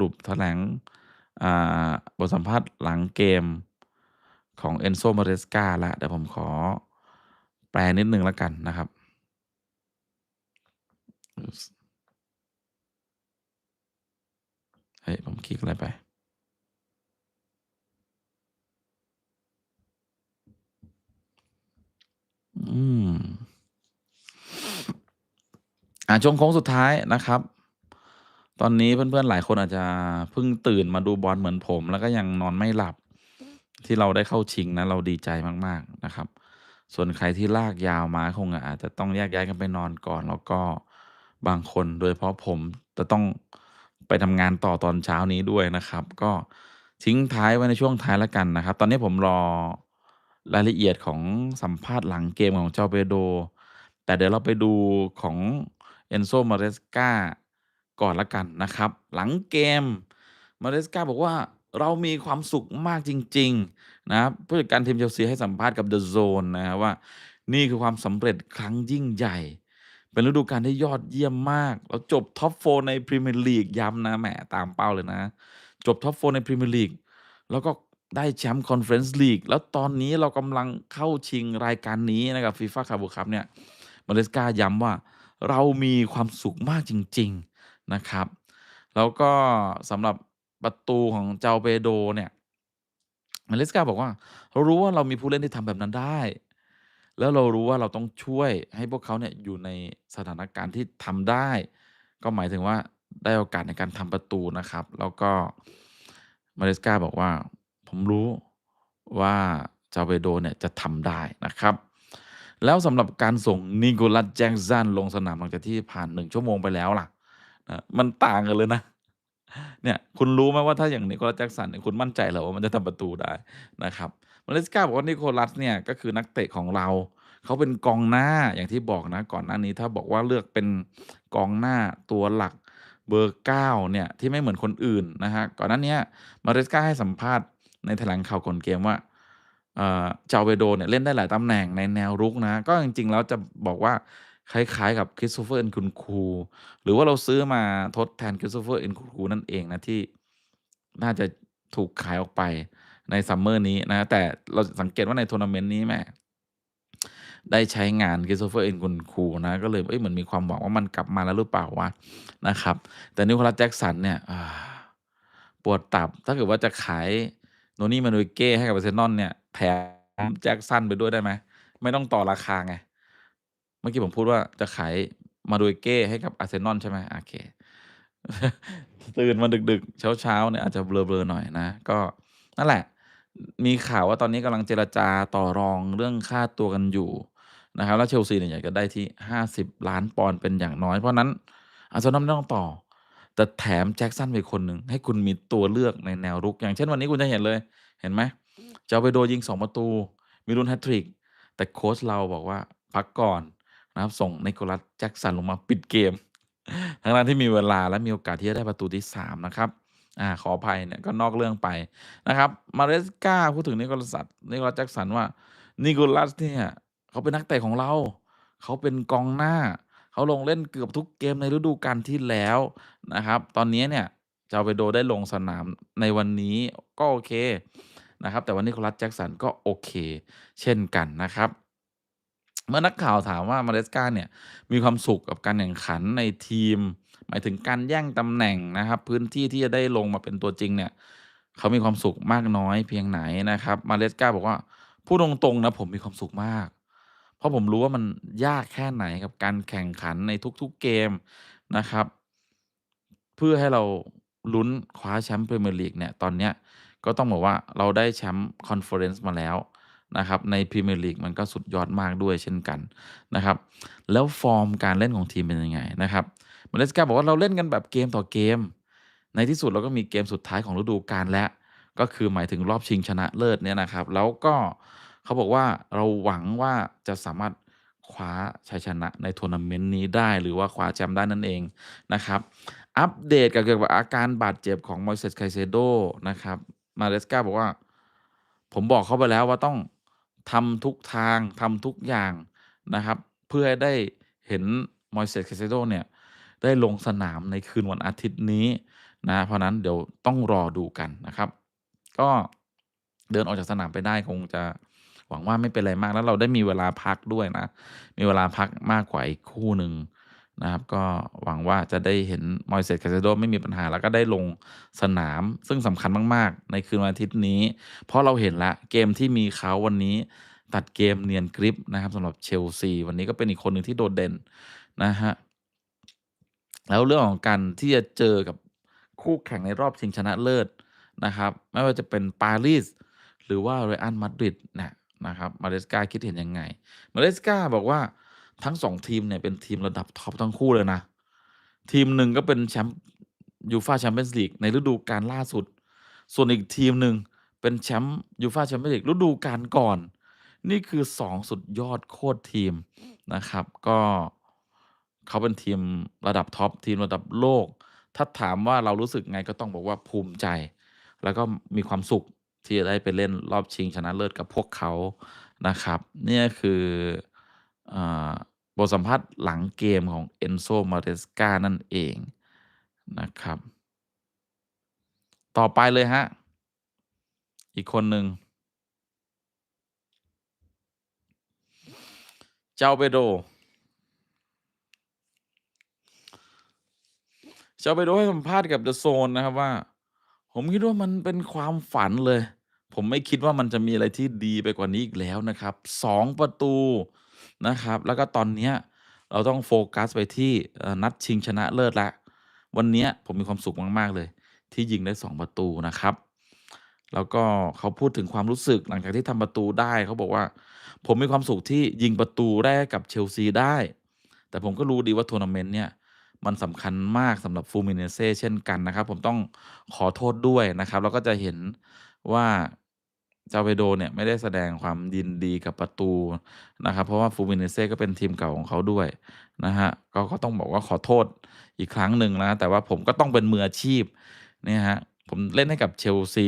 รุปแถลงบทสัมภาษณ์หลังเกมของ Enzo Maresca แล้วเดี๋ยวผมขอแปลนิดนึงแล้วกันนะครับ เฮ้ย ผมคลิกอะไรไป?อืม อ่าช่วงโค้งสุดท้ายนะครับ ตอนนี้เพื่อนๆหลายคนอาจจะเพิ่งตื่นมาดูบอลเหมือนผม แล้วก็ยังนอนไม่หลับ ที่เราได้เข้าชิงนะเราดีใจมากๆนะครับ ส่วนใครที่ลากยาวมาคงอาจจะต้องแยกย้ายกันไปนอนก่อน แล้วก็บางคนโดยเฉพาะผมจะต้องไปทำงานต่อตอนเช้านี้ด้วยนะครับ ก็ทิ้งท้ายไว้ในช่วงท้ายแล้วกันนะครับ ตอนนี้ผมรอรายละเอียดของสัมภาษณ์หลังเกมของ João Pedro แต่เดี๋ยวเราไปดูของ Enzo Maresca ก่ ก่อนล้วกันนะครับ หลังเกม Maresca บอกว่า"เรามีความสุขมากจริง ๆ"นะผู้จัดการทีมเชลซีให้สัมภาษณ์กับ The Zone นะครับว่า"นี่คือความสำเร็จครั้งยิ่งใหญ่ เป็นฤดูกาลที่ยอดเยี่ยมมาก เราจบ Top 4ในพรีเมียร์ลีก"ย้ำนะแหมตามเป้าเลยนะ จบ Top 4ในพรีเมียร์ลีกแล้วก็ได้แชมป์ Conference League แล้วตอนนี้เรากำลังเข้าชิงรายการนี้นะครับ FIFA Club World Cup เนี่ย Maresca ย้ำว่า"เรามีความสุขมากจริง ๆ" นะครับ แล้วก็สำหรับประตูของ João Pedro เนี่ย Maresca บอกว่า"เรารู้ว่าเรามีผู้เล่นที่ทำแบบนั้นได้ แล้วเรารู้ว่าเราต้องช่วยให้พวกเขาเนี่ยอยู่ในสถานการณ์ที่ทำได้"ก็หมายถึงว่าได้โอกาสในการทำประตูนะครับ แล้วก็ Maresca บอกว่า"ผมรู้ว่า João Pedro เนี่ยจะทำได้"นะครับ แล้วสำหรับการส่ง Nicolas Jackson ลงสนามหลังจากที่ผ่าน1ชั่วโมงไปแล้วล่ะ นะมันต่างกันเลยนะ เนี่ย คุณรู้ไหมว่าถ้าอย่าง Nicolas Jackson เนี่ยคุณมั่นใจเหรอว่ามันจะทำประตูได้นะครับ Maresca บอกว่า "Nicolas เนี่ยก็คือนักเตะของเรา เขาเป็นกองหน้า"อย่างที่บอกนะ ก่อนหน้านี้ถ้าบอกว่าเลือกเป็นกองหน้าตัวหลักเบอร์9เนี่ยที่ไม่เหมือนคนอื่นนะครับก่อนหน้าเนี้ย Maresca ให้สัมภาษณ์ในแถลงข่าวก่อนเกมว่าเอ่อ João Pedro เนี่ยเล่นได้หลายตำแหน่งในแนวรุกนะ ก็จริงๆแล้วจะบอกว่า คล้าย ๆ กับ Christopher Nkunku หรือว่าเราซื้อมาทดแทน Christopher Nkunku นั่นเองนะ ที่น่าจะถูกขายออกไปใน Summer นี้นะ แต่เราสังเกตว่าในทัวร์นาเมนต์นี้แหมได้ใช้งาน Christopher Nkunku นะ ก็เลยเฮ้ยเหมือนมีความหวังว่ามันกลับมาแล้วหรือเปล่าวะนะครับ แต่ Nicolas Jackson เนี่ยปวดตับถ้าเกิดว่าจะขาย Noni Madueke ให้กับเซนนอลเนี่ยแถม Jackson ไปด้วยได้ไหม?ไม่ต้องต่อราคาไง เมื่อกี้ผมพูดว่าจะขาย Madueke ให้กับอาร์เซนอลใช่ไหม?โอเค ตื่นมาดึกๆ เช้าๆเนี่ยอาจจะเบลอๆหน่อยนะ ก็นั่นแหละ มีข่าวว่าตอนนี้กำลังเจรจาต่อรองเรื่องค่าตัวกันอยู่นะครับ แล้วเชลซีเนี่ยอยากจะได้ที่ 50 ล้านปอนด์เป็นอย่างน้อย เพราะนั้นอาร์เซนอลไม่ต้องต่อ แต่แถม Jackson ไปคนหนึ่งให้คุณมีตัวเลือกในแนวรุก อย่างเช่นวันนี้คุณจะเห็นเลยเห็นไหม João Pedro ยิง 2 ประตู มีลุ้นแฮตทริกแต่โค้ชเราบอกว่าพักก่อน นะครับ ส่ง Nicolas Jackson ลงมาปิดเกม ทั้งๆที่มีเวลาและมีโอกาสที่จะได้ประตูที่ 3 นะครับอาขออภัยเนี่ยก็นอกเรื่องไปนะครับ Maresca พูดถึง Nicolas สัต Nicolas Jackson ว่า "Nicolas เนี่ยเขาเป็นนักเตะของเรา เขาเป็นกองหน้า เขาลงเล่นเกือบทุกเกมในฤดูกาลที่แล้วนะครับ ตอนนี้เนี่ย João Pedro ได้ลงสนามในวันนี้ก็โอเคนะครับ แต่ว่า Nicolas Jackson ก็โอเค เช่นกันนะครับ" เมื่อนักข่าวถามว่า Maresca เนี่ยมีความสุขกับการแข่งขันในทีม หมายถึงการแย่งตำแหน่งนะครับ พื้นที่ที่จะได้ลงมาเป็นตัวจริงเนี่ยเขามีความสุขมากน้อยเพียงไหนนะครับ Maresca บอกว่า"พูดตรงๆนะผมมีความสุขมาก เพราะผมรู้ว่ามันยากแค่ไหนกับการแข่งขันในทุกๆเกมนะครับ เพื่อให้เราลุ้นคว้าแชมป์พรีเมียร์ลีกเนี่ยตอนเนี้ยก็ต้องบอกว่าเราได้แชมป์ Conference มาแล้ว นะครับในพรีเมียร์ลีกมันก็สุดยอดมากด้วยเช่นกันนะครับ แล้วฟอร์มการเล่นของทีมเป็นยังไงนะครับ Maresca บอกว่า"เราเล่นกันแบบเกมต่อเกม ในที่สุดเราก็มีเกมสุดท้ายของฤดูกาลแล้ว"ก็คือหมายถึงรอบชิงชนะเลิศเนี่ยนะครับ แล้วก็เขาบอกว่า"เราหวังว่าจะสามารถคว้าชัยชนะในทัวร์นาเมนต์นี้ได้ หรือว่าคว้าแชมป์ได้นั่นเอง"นะครับ อัปเดตเกี่ยวกับอาการบาดเจ็บของ Moises Caicedo นะครับ Maresca บอกว่า"ผมบอกเขาไปแล้วว่าต้อง ทำทุกทางทำทุกอย่างนะครับ เพื่อให้ได้เห็นมอยเซสเคเซโดเนี่ยได้ลงสนามในคืนวันอาทิตย์นี้นะเพราะฉะนั้นเดี๋ยวต้องรอดูกันนะครับ ก็เดินออกจากสนามไปได้คงจะหวังว่าไม่เป็นไรมากแล้วเราได้มีเวลาพักด้วยนะ มีเวลาพักมากกว่าอีกคู่หนึ่ง นะครับ ก็หวังว่าจะได้เห็น Moises Caicedo ไม่มีปัญหาแล้วก็ได้ลงสนาม ซึ่งสำคัญมาก ๆ ในคืนวันอาทิตย์นี้ เพราะเราเห็นแล้วเกมที่มีเขาวันนี้ตัดเกมเนียนกริปนะครับสำหรับเชลซีวันนี้ก็เป็นอีกคนหนึ่งที่โดดเด่นนะครับแล้วเรื่องของการที่จะเจอกับคู่แข่งในรอบชิงชนะเลิศนะครับ ไม่ว่าจะเป็นปารีสหรือว่า Real Madrid เนี่ยนะครับ Maresca คิดเห็นยังไง Maresca บอกว่า ทั้ง2ทีมเนี่ยเป็นทีมระดับท็อปทั้งคู่เลยนะ ทีมหนึ่งก็เป็นแชมป์ UEFA Champions League ในฤดูกาลล่าสุด ส่วนอีกทีมหนึ่งเป็นแชมป์ UEFA Champions League ฤดูกาลก่อน นี่คือ2สุดยอดโคตรทีมนะครับ ก็เขาเป็นทีมระดับท็อปทีมระดับโลก ถ้าถามว่าเรารู้สึกไงก็ต้องบอกว่าภูมิใจ แล้วก็มีความสุขที่จะได้ไปเล่นรอบชิงชนะเลิศกับพวกเขานะครับ นี่คืออ บทสัมภาษณ์หลังเกมของ Enzo Maresca นั่นเองนะครับ ต่อไปเลยครับอีกคนหนึ่ง João Pedro João Pedro ให้สัมภาษณ์กับ The Zone นะครับว่า ผมคิดว่ามันเป็นความฝันเลย ผมไม่คิดว่ามันจะมีอะไรที่ดีไปกว่านี้อีกแล้วนะครับ2ประตู นะครับ แล้วก็ตอนเนี้ยเราต้องโฟกัสไปที่นัดชิงชนะเลิศล้ววันเนี้ยผมมีความสุขมาก ๆ เลย ที่ยิงได้ 2 ประตูนะครับ แล้วก็เขาพูดถึงความรู้สึกหลังจากที่ทำประตูได้เขาบอกว่า ผมมีความสุขที่ยิงประตูแรกกับเชลซีได้ แต่ผมก็รู้ดีว่าทัวร์นาเมนต์เนี่ยมันสำคัญมากสำหรับ Fluminense เช่นกันนะครับ ผมต้องขอโทษด้วยนะครับแล้วก็จะเห็นว่า João Pedro เนี่ยไม่ได้แสดงความยินดีกับประตูนะครับ เพราะว่า Fluminense ก็เป็นทีมเก่าของเขาด้วยนะครับก็ก็ต้องบอกว่าขอโทษอีกครั้งหนึ่งนะ แต่ว่าผมก็ต้องเป็นมืออาชีพเนี่ยครับผมเล่นให้กับเชลซี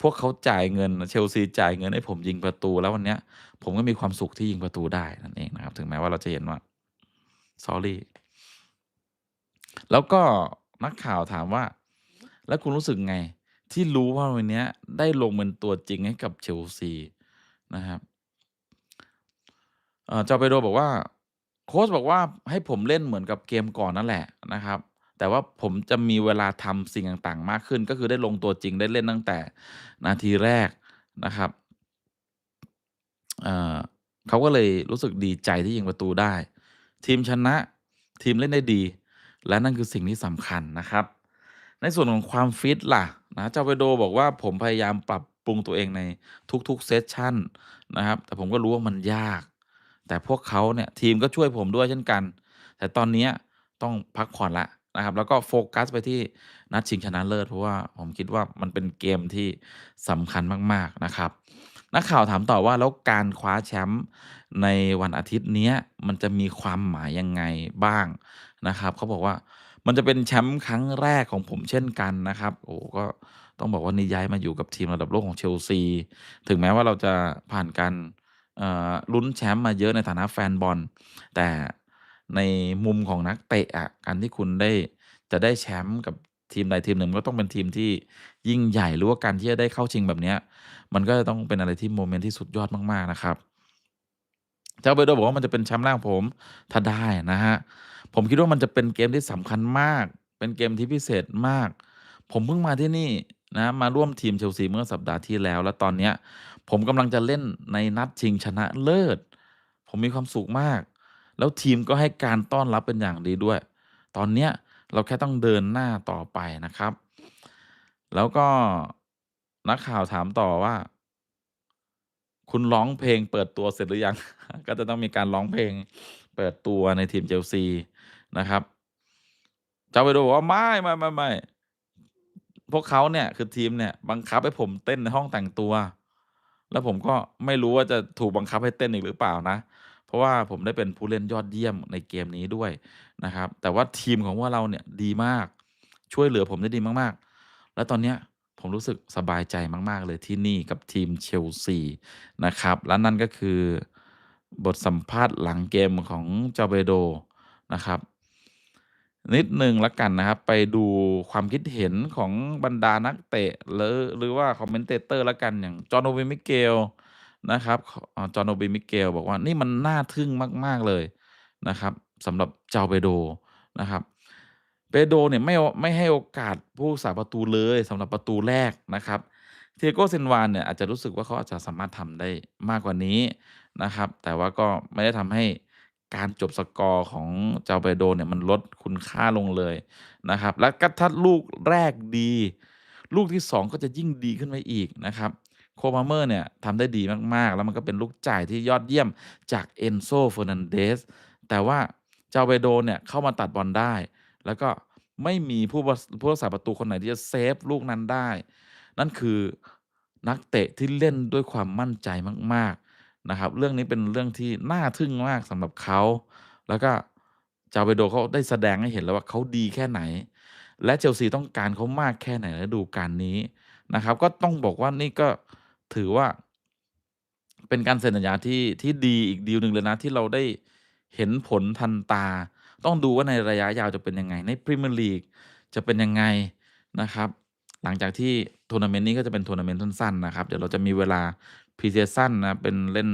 พวกเขาจ่ายเงินเชลซีจ่ายเงินให้ผมยิงประตู แล้ววันเนี้ย ผมก็มีความสุขที่ยิงประตูได้นั่นเองนะครับ ถึงแม้ว่าเราจะเห็นว่า Sorry แล้วก็นักข่าวถามว่า แล้วคุณรู้สึกไง ที่รู้ว่าวันนี้ได้ลงเป็นตัวจริงให้กับเชลซีนะครับเอ่อ João Pedro บอกว่า โค้ชบอกว่าให้ผมเล่นเหมือนกับเกมก่อนนั่นแหละนะครับ แต่ว่าผมจะมีเวลาทำสิ่งต่างๆ มากขึ้น ก็คือได้ลงตัวจริงได้เล่นตั้งแต่นาทีแรกนะครับเเขาก็เลยรู้สึกดีใจที่ยิงประตูได้ ทีมชนะทีมเล่นได้ดี และนั่นคือสิ่งที่สำคัญนะครับ ในส่วนของความฟิตล่ะนะ João Pedro บอกว่าผมพยายามปรับปรุงตัวเองในทุกๆเซสชันนะครับ แต่ผมก็รู้ว่ามันยาก แต่พวกเขาเนี่ยทีมก็ช่วยผมด้วยเช่นกัน แต่ตอนนี้ต้องพักผ่อนล้วนะครับ แล้วก็โฟกัสไปที่นัดชิงชนะเลิศเพราะว่าผมคิดว่ามันเป็นเกมที่สำคัญมากๆนะครับนักข่าวถามต่อว่าแล้วการคว้าแชมป์ในวันอาทิตย์นี้มันจะมีความหมายยังไงบ้างนะครับเขาบอกว่า มันจะเป็นแชมป์ครั้งแรกของผมเช่นกันนะครับ โอ้ก็ต้องบอกว่านี่ย้ายมาอยู่กับทีมระดับโลกของเชลซี ถึงแม้ว่าเราจะผ่านการลุ้นแชมป์มาเยอะในฐานะแฟนบอล แต่ในมุมของนักเตะอะการที่คุณได้จะได้แชมป์กับทีมใดทีมหนึ่งก็ต้องเป็นทีมที่ยิ่งใหญ่หรือว่าการที่จะได้เข้าชิงแบบนี้มันก็จะต้องเป็นอะไรที่โมเมนต์ที่สุดยอดมาก ๆ นะครับ João Pedro บอกว่ามันจะเป็นแชมป์แรกของผมถ้าได้นะครับ ผมคิดว่ามันจะเป็นเกมที่สำคัญมาก เป็นเกมที่พิเศษมาก ผมเพิ่งมาที่นี่นะ มาร่วมทีมเชลซีเมื่อสัปดาห์ที่แล้ว แล้วตอนเนี้ย ผมกำลังจะเล่นในนัดชิงชนะเลิศ ผมมีความสุขมาก แล้วทีมก็ให้การต้อนรับเป็นอย่างดีด้วย ตอนเนี้ยเราแค่ต้องเดินหน้าต่อไปนะครับ แล้วก็นักข่าวถามต่อว่า คุณร้องเพลงเปิดตัวเสร็จหรือยัง ก็จะต้องมีการร้องเพลงเปิดตัวในทีมเชลซี นะครับ João Pedro บอกว่าไม่ๆๆพวกเขาเนี่ยคือทีมเนี่ย บังคับให้ผมเต้นในห้องแต่งตัว แล้วผมก็ไม่รู้ว่าจะถูกบังคับให้เต้นอีกหรือเปล่านะ เพราะว่าผมได้เป็นผู้เล่นยอดเยี่ยมในเกมนี้ด้วยนะครับ แต่ว่าทีมของพวกเราเนี่ยดีมาก ช่วยเหลือผมได้ดีมากๆ แล้วตอนเนี้ยผมรู้สึกสบายใจมาก ๆ เลยที่นี่กับทีมเชลซีนะครับ และนั่นก็คือบทสัมภาษณ์หลังเกมของ João Pedro นะครับ นิดหนึ่งแล้วกันนะครับ ไปดูความคิดเห็นของบรรดานักเตะ หรือ หรือว่าคอมเมนเตเตอร์แล้วกัน อย่าง John Obi Mikel นะครับ ข อ่า John Obi Mikel บอกว่า"นี่มันน่าทึ่งมาก ๆ เลยนะครับ สำหรับ João Pedro นะครับ Pedro เนี่ยไม่ โอ ไม่ให้โอกาสผู้รักษาประตูเลย สำหรับประตูแรกนะครับ Thiago Silva เนี่ยอาจจะรู้สึกว่า เขาอาจจะสามารถทำได้มากกว่านี้นะครับ แต่ว่าก็ไม่ได้ทำให้ การจบสกอร์ของ João Pedro เนี่ยมันลดคุณค่าลงเลยนะครับ แล้วก็ถ้าลูกแรกดี ลูกที่ 2 ก็จะยิ่งดีขึ้นไปอีกนะครับ Cole Palmer เนี่ยทำได้ดีมากๆ แล้วมันก็เป็นลูกจ่ายที่ยอดเยี่ยมจาก Enzo Fernandez แต่ว่า João Pedro เนี่ยเข้ามาตัดบอลได้ แล้วก็ไม่มีผู้รักผู้รักษาประตูคนไหนที่จะเซฟลูกนั้นได้ นั่นคือนักเตะที่เล่นด้วยความมั่นใจมากๆ นะครับ เรื่องนี้เป็นเรื่องที่น่าทึ่งมากสำหรับเขา แล้วก็ João Pedro เขาได้แสดงให้เห็นแล้วว่าเขาดีแค่ไหน และเชลซีต้องการเขามากแค่ไหนในฤดูกาลนี้นะครับ ก็ต้องบอกว่านี่ก็ถือว่า เป็นการเซ็นสัญญาที่ที่ดีอีกดีลหนึ่งเลยนะที่เราได้เห็นผลทันตา ต้องดูว่าในระยะยาวจะเป็นยังไง ในพรีเมียร์ลีกจะเป็นยังไงนะครับ หลังจากที่ทัวร์นาเมนต์นี้ก็จะเป็นทัวร์นาเมนต์สั้นๆนะครับ เดี๋ยวเราจะมีเวลา Pre-season นะเป็นเล่น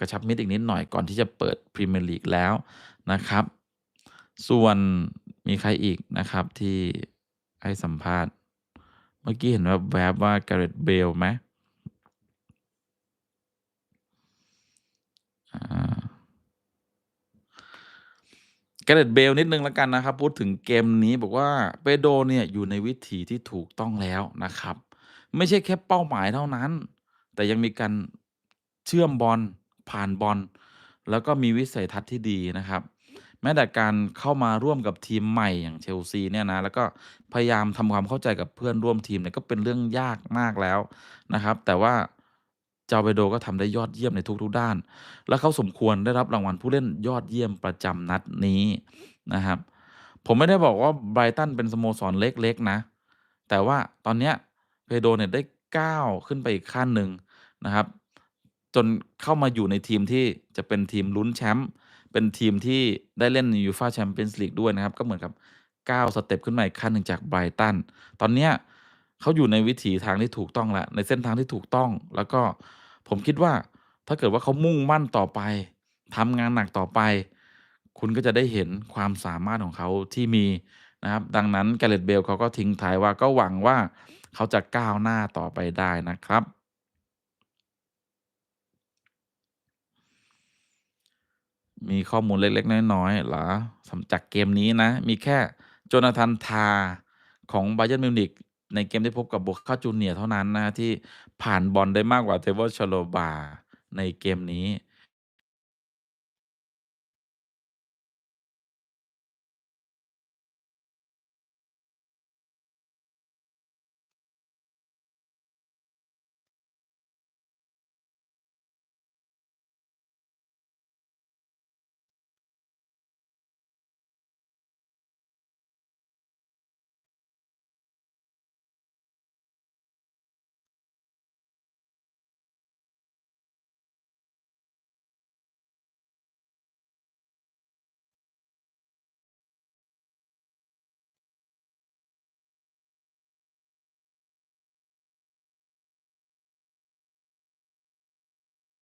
กระชับมิตรอีกนิดหน่อยก่อนที่จะเปิดพรีเมียร์ลีกแล้วนะครับ ส่วนมีใครอีกนะครับที่ให้สัมภาษณ์ เมื่อกี้เห็นแวบว่า Gareth Bale ไหม?อา Gareth Bale นิดนึงแล้วกันนะครับ พูดถึงเกมนี้บอกว่า Pedro เนี่ยอยู่ในวิถีที่ถูกต้องแล้วนะครับ ไม่ใช่แค่เป้าหมายเท่านั้น แต่ยังมีการเชื่อมบอลผ่านบอลแล้วก็มีวิสัยทัศน์ที่ดีนะครับ แม้แต่การเข้ามาร่วมกับทีมใหม่อย่างเชลซีเนี่ยนะแล้วก็พยายามทำความเข้าใจกับเพื่อนร่วมทีมเนี่ยก็เป็นเรื่องยากมากแล้วนะครับ แต่ว่า João Pedro ก็ทำได้ยอดเยี่ยมในทุกๆด้าน และเขาสมควรได้รับรางวัลผู้เล่นยอดเยี่ยมประจำนัดนี้นะครับ ผมไม่ได้บอกว่า Brighton เป็นสโมสรเล็กๆนะ แต่ว่าตอนเนี้ย Pedro เนี่ยได้ ก้าวขึ้นไปอีกขั้นหนึ่งนะครับ จนเข้ามาอยู่ในทีมที่จะเป็นทีมลุ้นแชมป์เป็นทีมที่ได้เล่น UEFA Champions League ด้วยนะครับ ก็เหมือนกับก้าวสเต็ปขึ้นมาอีกขั้นหนึ่งจาก Brighton ตอนเนี้ยเขาอยู่ในวิถีทางที่ถูกต้องแล้วในเส้นทางที่ถูกต้อง แล้วก็ผมคิดว่าถ้าเกิดว่าเขามุ่งมั่นต่อไปทำงานหนักต่อไป คุณก็จะได้เห็นความสามารถของเขาที่มีนะครับ ดังนั้น Gareth Bale เขาก็ทิ้งท้ายว่าก็หวังว่า เขาจะก้าวหน้าต่อไปได้นะครับ มีข้อมูลเล็ก ๆ น้อยๆหรอ?สำจากเกมนี้นะ มีแค่ Jonathan Tah ของ Bayern Munich ในเกมที่พบกับ Boca Juniors เท่านั้นนะที่ผ่านบอลได้มากกว่า Trevoh Chalobah ในเกมนี้